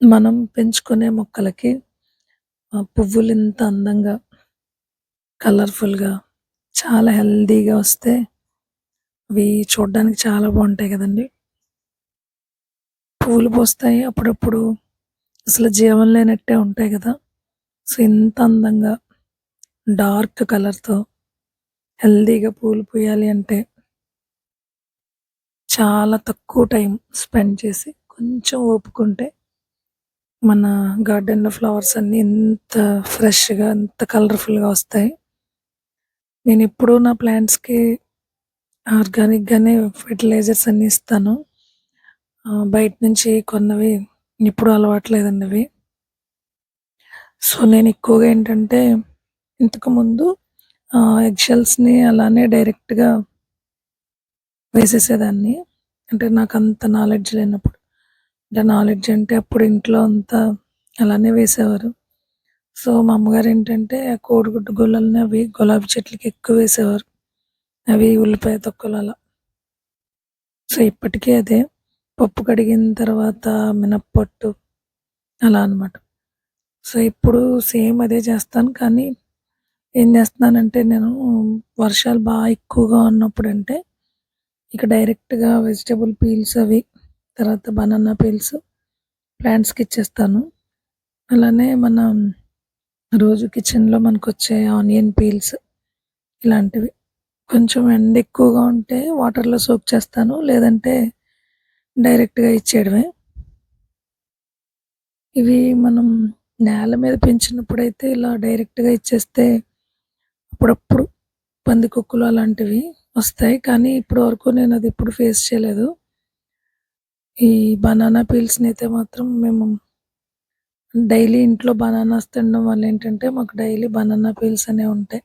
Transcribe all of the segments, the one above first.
మనం పెంచుకునే మొక్కలకి పువ్వులు ఇంత అందంగా, కలర్‌ఫుల్‌గా, చాలా హెల్దీగా వస్తే అవి చూడడానికి చాలా బాగుంటాయి కదండి పూలు పూస్తాయి. అప్పుడప్పుడు అసలు జీవం లేనట్టే ఉంటాయి కదా సో, ఇంత అందంగా డార్క్ కలర్‌తో హెల్తీగా పూలు పూయాలి అంటే చాలా తక్కువ టైం స్పెండ్ చేసి కొంచెం ఓపుకుంటే మన గార్డెన్‌లో ఫ్లవర్స్ అన్నీ ఎంత ఫ్రెష్‌గా, ఎంత కలర్‌ఫుల్‌గా వస్తాయి. నేను ఎప్పుడూ నా ప్లాంట్స్‌కి ఆర్గానిక్‌గానే ఫెర్టిలైజర్స్ అన్నీ ఇస్తాను. బయట నుంచి కొన్నవి ఎప్పుడూ అలవాటు లేదండి అవి. సో, నేను ఎక్కువగా ఏంటంటే ఇంతకుముందు ఎగ్షెల్స్ని అలానే డైరెక్ట్‌గా వేసేసేదాన్ని. అంటే నాకు అంత నాలెడ్జ్ లేనప్పుడు. అంటే నాలెడ్జ్ అంటే అప్పుడు ఇంట్లో అంతా అలానే వేసేవారు. సో, మా అమ్మగారు ఏంటంటే కోడిగుడ్డు గుల్లల్ని అవి గులాబీ చెట్లకి ఎక్కువ వేసేవారు. అవి ఉల్లిపాయ తొక్కలు అలా. సో, ఇప్పటికీ అదే. పప్పు కడిగిన తర్వాత మినప్పొట్టు అలా అనమాట. సో, ఇప్పుడు సేమ్ అదే చేస్తాను. కానీ ఏం చేస్తున్నానంటే నేను వర్షాలు బాగా ఎక్కువగా ఉన్నప్పుడంటే ఇక డైరెక్ట్‌గా వెజిటబుల్ పీల్స్ అవి తర్వాత బనానా పీల్స్ ప్లాంట్స్‌కి ఇచ్చేస్తాను. అలానే మన రోజు కిచెన్‌లో వచ్చే ఆనియన్ పీల్స్ ఇలాంటివి. కొంచెం ఎండ ఎక్కువగా ఉంటే వాటర్‌లో సోక్ చేస్తాను. లేదంటే డైరెక్ట్‌గా ఇచ్చేయడమే. ఇవి మనం నేల మీద పెంచినప్పుడైతే ఇలా డైరెక్ట్‌గా ఇచ్చేస్తే అప్పుడప్పుడు పందికొక్కులు అలాంటివి వస్తాయి. కానీ ఇప్పటి వరకు నేను అది ఎప్పుడు ఫేస్ చేయలేదు. ఈ బనానా పీల్స్ని అయితే మాత్రం మేము డైలీ ఇంట్లో బనానాస్ తినడం వల్ల ఏంటంటే మాకు డైలీ బనానా పీల్స్ అనేవి ఉంటాయి.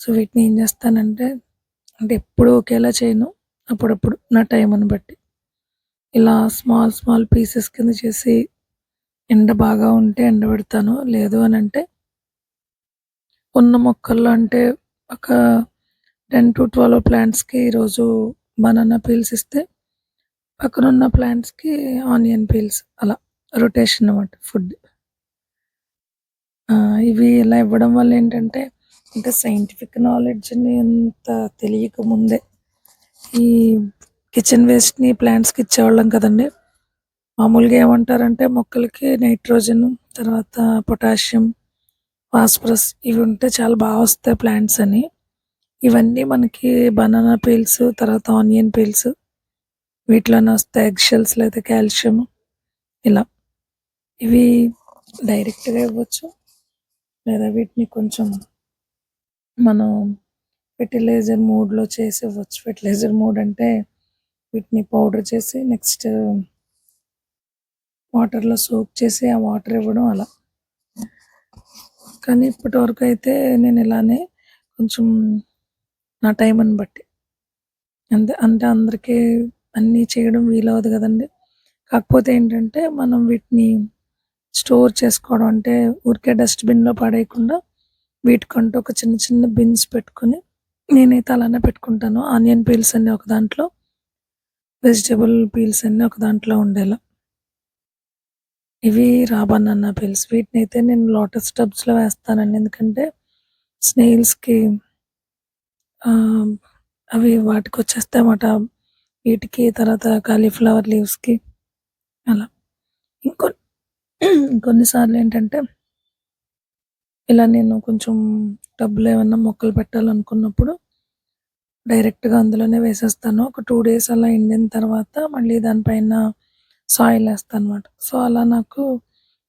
సో, వీటిని ఏం చేస్తానంటే అంటే ఎప్పుడూ ఒకేలా చేయను. అప్పుడప్పుడు నా టైంని బట్టి. ఇలా స్మాల్ స్మాల్ పీసెస్ కింద చేసి ఎండ బాగా ఉంటే ఎండబెడతాను. లేదు అని అంటే ఉన్న మొక్కల్లో అంటే ఒక 10-12 ప్లాంట్స్‌కి ఈరోజు బనానా పీల్స్ ఇస్తే పక్కనున్న ప్లాంట్స్‌కి ఆనియన్ పీల్స్ అలా రొటేషన్ అన్నమాట ఫుడ్. ఆ! ఇవి ఇలా ఇవ్వడం వల్ల ఏంటంటే అంటే సైంటిఫిక్ నాలెడ్జ్‌ని అంత తెలియక ముందే ఈ కిచెన్ వేస్ట్‌ని ప్లాంట్స్‌కి ఇచ్చేవాళ్ళం కదండీ! మామూలుగా ఏమంటారంటే మొక్కలకి నైట్రోజన్ తర్వాత పొటాషియం, ఫాస్ఫరస్ ఇవి ఉంటే చాలా బాగా వస్తాయి ప్లాంట్స్ అని. ఇవన్నీ మనకి బనానా పీల్స్ తర్వాత ఆనియన్ పీల్స్ వీటిలోనే వస్తాయి. ఎగ్షెల్స్ లేదా అయితే కాల్షియం ఇలా. ఇవి డైరెక్ట్‌గా ఇవ్వచ్చు. లేదా వీటిని కొంచెం మనం ఫెర్టిలైజర్ మూడ్లో చేసి ఇవ్వచ్చు. ఫెర్టిలైజర్ మూడ్ అంటే వీటిని పౌడర్ చేసి నెక్స్ట్ వాటర్‌లో సోక్ చేసి ఆ వాటర్ ఇవ్వడం అలా. కానీ ఇప్పటివరకు అయితే నేను ఇలానే కొంచెం నా టైంని బట్టి. అంతే అంటే అందరికీ అన్నీ చేయడం వీలవదు కదండి కాకపోతే ఏంటంటే మనం వీటిని స్టోర్ చేసుకోవడం అంటే ఊరికే డస్ట్‌బిన్‌లో పడేయకుండా వీటికంటూ ఒక చిన్న చిన్న బిన్స్ పెట్టుకొని నేనైతే అలానే పెట్టుకుంటాను. ఆనియన్ పీల్స్ అన్నీ ఒక దాంట్లో, వెజిటేబుల్ పీల్స్ అన్నీ ఒక దాంట్లో ఉండేలా. ఇవి రా పీల్స్ పీల్స్. అయితే నేను లోటస్ టబ్స్‌లో వేస్తానండి. ఎందుకంటే స్నేయిల్స్‌కి వాటికి వచ్చేస్తే అన్నమాట వీటికి తర్వాత కాలీఫ్లవర్ లీవ్స్‌కి అలా. ఇంకొ కొన్నిసార్లు ఏంటంటే ఇలా నేను కొంచెం టబ్‌లో ఏమన్నా మొక్కలు పెట్టాలనుకున్నప్పుడు డైరెక్ట్‌గా అందులోనే వేసేస్తాను. ఒక టూ డేస్ అలా ఎండిన తర్వాత మళ్ళీ దానిపైన సాయిల్ ఏస్తానన్నమాట. సో, అలా నాకు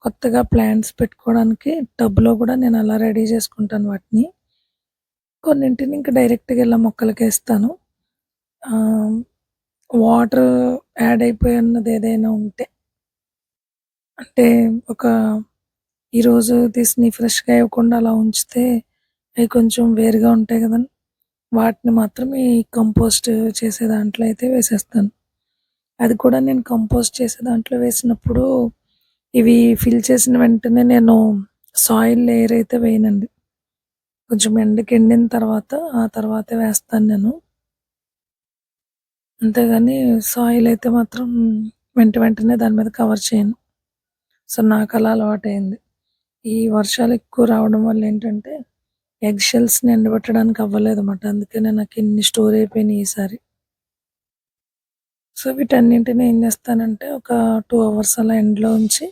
కొత్తగా ప్లాంట్స్ పెట్టుకోవడానికి టబ్‌లో కూడా నేను అలా రెడీ చేసుకుంటాను వాటిని. కొన్నింటిని ఇంకా డైరెక్ట్‌గా ఇలా మొక్కలకేస్తాను. వేస్తాను వాటర్ యాడ్ అయిపోయి ఉన్నది ఏదైనా ఉంటే అంటే ఒక ఈరోజు తీసినయి ఫ్రెష్‌గా ఇవ్వకుండా అలా ఉంచితే అవి కొంచెం వేరుగా ఉంటాయి కదండి వాటిని మాత్రం ఈ కంపోస్ట్ చేసే దాంట్లో అయితే వేసేస్తాను. అది కూడా నేను కంపోస్ట్ చేసే దాంట్లో వేసినప్పుడు ఇవి ఫిల్ చేసిన వెంటనే నేను సాయిల్ లేయర్ అయితే వేయనండి. కొంచెం ఎండకి ఎండిన తర్వాత ఆ తర్వాతే వేస్తాను నేను. అంతేగాని సాయిల్ అయితే మాత్రం వెంట వెంటనే దాని మీద కవర్ చేయను. సో నాకు అలా అలవాటైంది. ఈ వర్షాలు ఎక్కువ రావడం వల్ల ఏంటంటే ఎగ్ షెల్స్‌ని ఎండబెట్టడానికి అవ్వలేదన్నమాట. అందుకనే నాకు ఇన్ని స్టోర్ అయిపోయినాయి ఈసారి. సో వీటన్నింటిని ఏం చేస్తానంటే ఒక టూ అవర్స్ అలా ఎండలో ఉంచి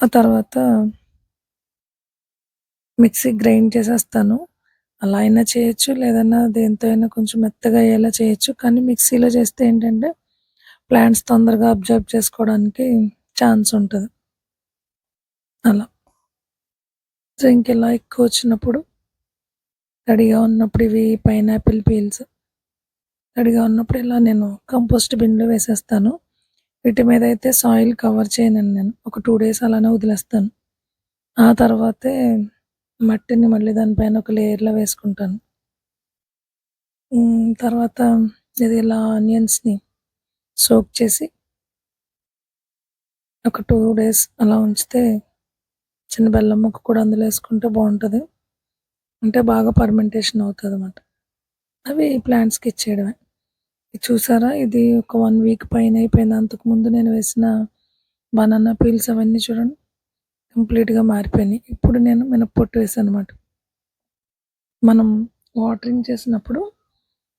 ఆ తర్వాత మిక్సీ గ్రైండ్ చేసేస్తాను. అలా అయినా చేయొచ్చు. లేదన్నా దేనితో అయినా కొంచెం మెత్తగా అయ్యేలా చేయొచ్చు. కానీ మిక్సీలో చేస్తే ఏంటంటే ప్లాంట్స్ తొందరగా అబ్జర్బ్ చేసుకోవడానికి ఛాన్స్ ఉంటుంది అలా. సో ఇలా ఎక్కువ వచ్చినప్పుడు తడిగా ఉన్నప్పుడు ఇవి పైనాపిల్ పీల్స్ తడిగా ఉన్నప్పుడు ఇలా నేను కంపోస్ట్ బిన్‌లో వేసేస్తాను. వీటి మీద అయితే సాయిల్ కవర్ చేయనండి నేను. ఒక టూ డేస్ అలానే వదిలేస్తాను. ఆ తర్వాతే మట్టిని మళ్ళీ దానిపైన ఒక లేయర్లో వేసుకుంటాను. తర్వాత ఇది ఇలా ఆనియన్స్‌ని సోక్ చేసి ఒక టూ డేస్ అలా ఉంచితే చిన్న బెల్లం ముక్క కూడా అందులో వేసుకుంటే బాగుంటుంది అంటే బాగా పర్మెంటేషన్ అవుతుంది అన్నమాట అవి ప్లాంట్స్‌కి ఇచ్చేయడమే. ఇది చూసారా? ఇది ఒక వన్ వీక్ పైన అయిపోయింది. అంతకుముందు నేను వేసిన బనానా పీల్స్ అవన్నీ చూడండి కంప్లీట్‌గా మారిపోయినాయి. ఇప్పుడు నేను మినప్పొట్టు వేసాను అనమాట మనం వాటరింగ్ చేసినప్పుడు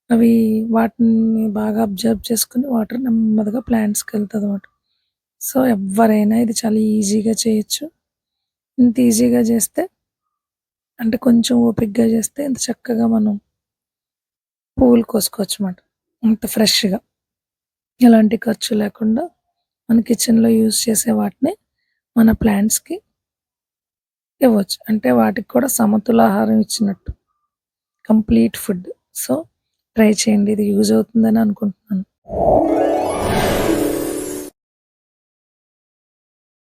అవి వాటిని బాగా అబ్జర్బ్ చేసుకుని వాటర్ నెమ్మదిగా ప్లాంట్స్కి వెళ్తుంది అనమాట సో ఎవరైనా ఇది చాలా ఈజీగా చేయొచ్చు. ఇంత ఈజీగా చేస్తే అంటే కొంచెం ఓపిక్గా చేస్తే ఇంత చక్కగా మనం పువ్వులు కోసుకోవచ్చన్నమాట. అంత ఫ్రెష్‌గా. ఎలాంటి ఖర్చు లేకుండా మన కిచెన్‌లో యూజ్ చేసే వాటిని మన ప్లాంట్స్‌కి ఇవ్వచ్చు. అంటే వాటికి కూడా సమతుల ఆహారం ఇచ్చినట్టు. Complete food. సో ట్రై చేయండి. ఇది యూజ్ అవుతుందని అనుకుంటున్నాను.